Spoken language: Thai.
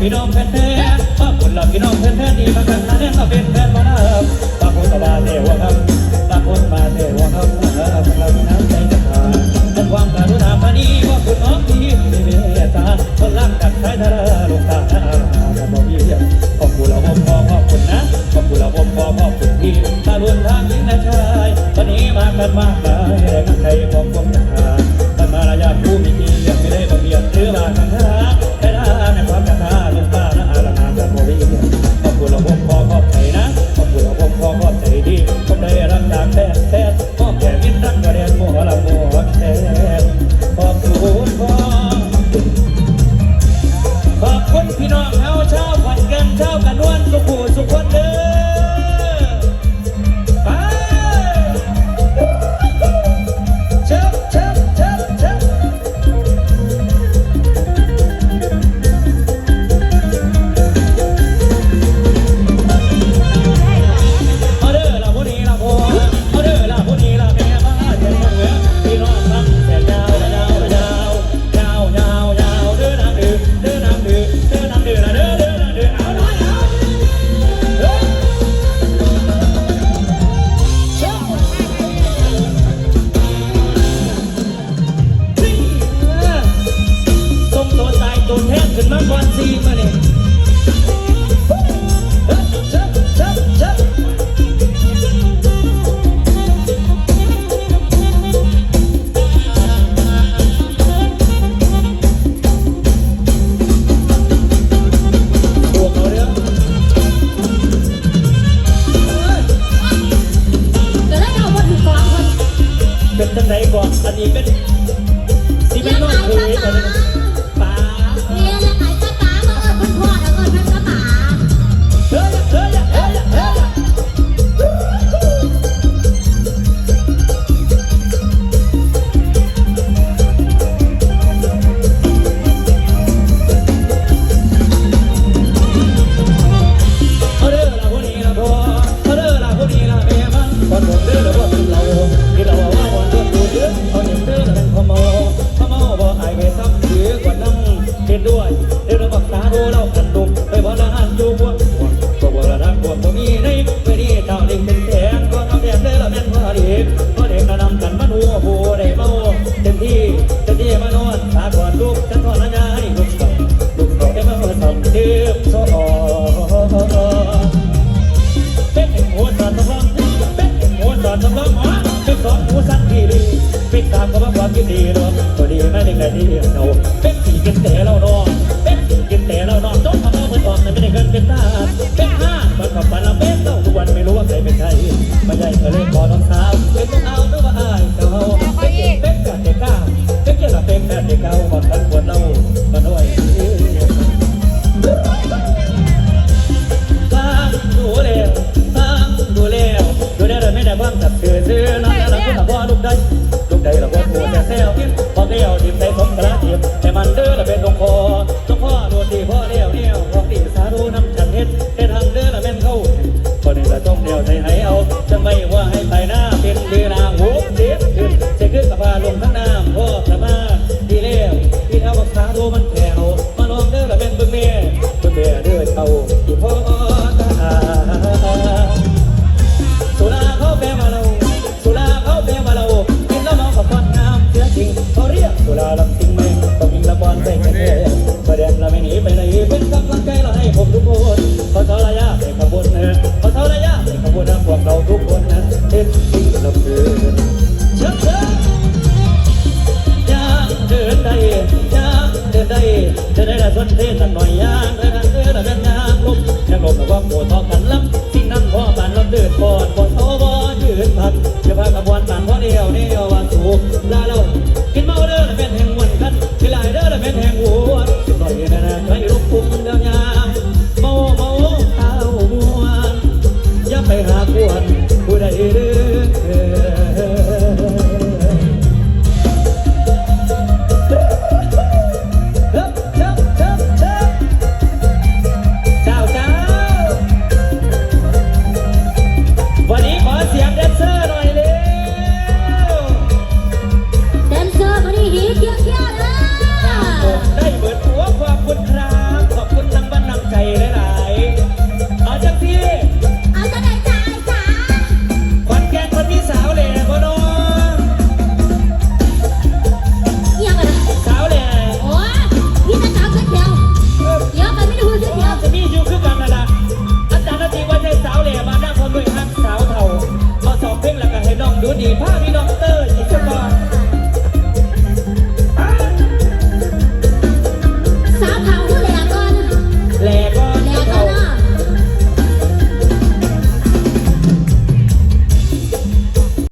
พี่น้องแฟนแท้ฝากคนละพี่น้องแฟนแท้ดีมากันนะเนี่ยมาเป็นแฟนมานะฝาคนตาบาเทวะครับฝากคนมาเทวะครับเราน้ำใจจะขาดแต่ความกรุณาพันีว่าคุณน้องที่มีเมตตาคนรักกันใช้ทาราลงตาหน้าจะบอกพี่ขอบคุณเราพ่อพ่อขอบคุณนะขอบคุณเราพ่อพ่อขอบคุณที่ตาลุนทางนี้นะชายวันนี้มากันมาก ความยินดีเนาะพอดีแม่เด็กไหนที่เราเป็นผีกันแต่เราเนาะ ล้วได้ให้เอาจะไม่ว่าให้ตายหน้า จะพากระบวนสันเพราะนี่ ดูดีผ้า